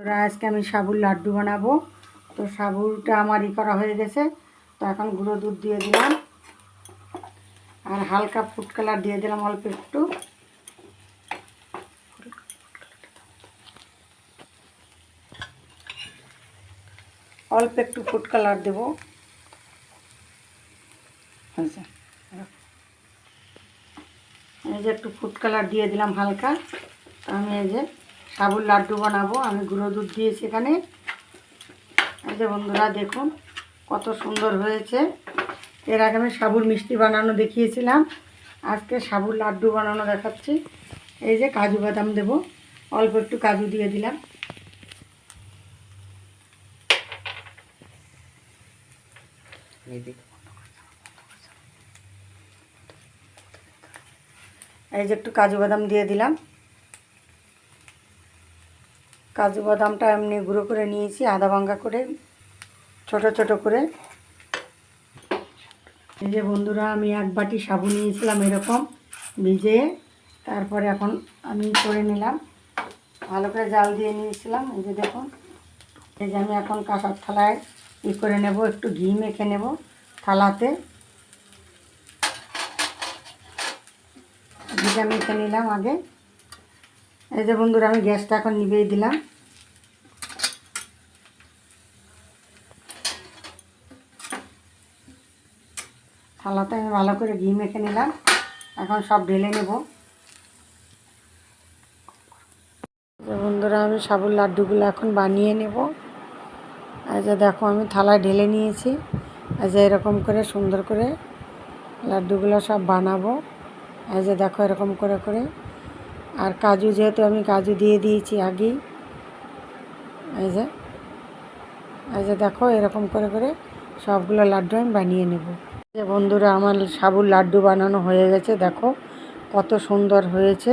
ওরা আজকে আমি সাবুর লাড্ডু বানাবো। তো সাবুরটা আমার ই করা হয়ে গেছে। তো এখন গুঁড়ো দুধ দিয়ে দিলাম। আর হালকা ফুড কালার দিয়ে দিলাম অল্প একটু। অল্প একটু ফুড কালার দেবো। এই যে একটু ফুড কালার দিয়ে দিলাম হালকা। আমি এই যে সাবুর লাড্ডু বানাবো আমি গুঁড়ো দুধ দিয়েছি এখানে। এই যে বন্ধুরা দেখুন কত সুন্দর হয়েছে। এর আগে আমি সাবুর মিষ্টি বানানো দেখিয়েছিলাম আজকে সাবুর লাড্ডু বানানো দেখাচ্ছি। এই যে কাজু বাদাম দেবো অল্প একটু কাজু দিয়ে দিলাম। এই যে একটু কাজু বাদাম দিয়ে দিলাম। কাজু বাদামটা এমনি গুঁড়ো করে নিয়েছি, আদা ভাঙ্গা করে, ছোট ছোট করে। এই যে বন্ধুরা, আমি এক বাটি সাবু নিয়েছিলাম এরকম ভিজে তারপরে এখন আমি করে নিলাম। ভালো করে জাল দিয়ে নিয়েছিলাম, এই যে দেখুন। এই যে আমি এখন কাঁসার থালায় ই করে নেব, একটু ঘি মেখে নেব থালাতে। ঘিটা মেখে নিলাম আগে। এই যে বন্ধুরা, আমি গ্যাসটা এখন নিভিয়ে দিলাম। থালাতে আমি ভালো করে ঘি মেখে নিলাম। এখন সব ঢেলে নেব। বন্ধুরা, আমি সাবুর লাড্ডুগুলো এখন বানিয়ে নেব। এই যে দেখো, আমি থালায় ঢেলে নিয়েছি। এই যে এরকম করে সুন্দর করে লাড্ডুগুলো সব বানাবো। এই যে দেখো, এরকম করে করে। আর কাজু যেহেতু আমি কাজু দিয়ে দিয়েছি আগেই, এই যে এই যে দেখো, এরকম করে করে সবগুলো লাড্ডু আমি বানিয়ে নেব। যে বন্ধুরা, আমার সাবুর লাড্ডু বানানো হয়ে গেছে, দেখো কত সুন্দর হয়েছে।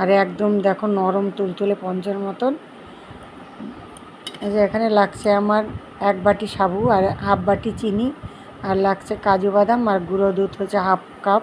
আর একদম দেখো নরম তুলতুলে পঞ্চের মতন। এই যে এখানে লাগছে আমার এক বাটি সাবু আর হাফ বাটি চিনি, আর লাগছে কাজু বাদাম আর গুঁড়ো দুধ হচ্ছে হাফ কাপ।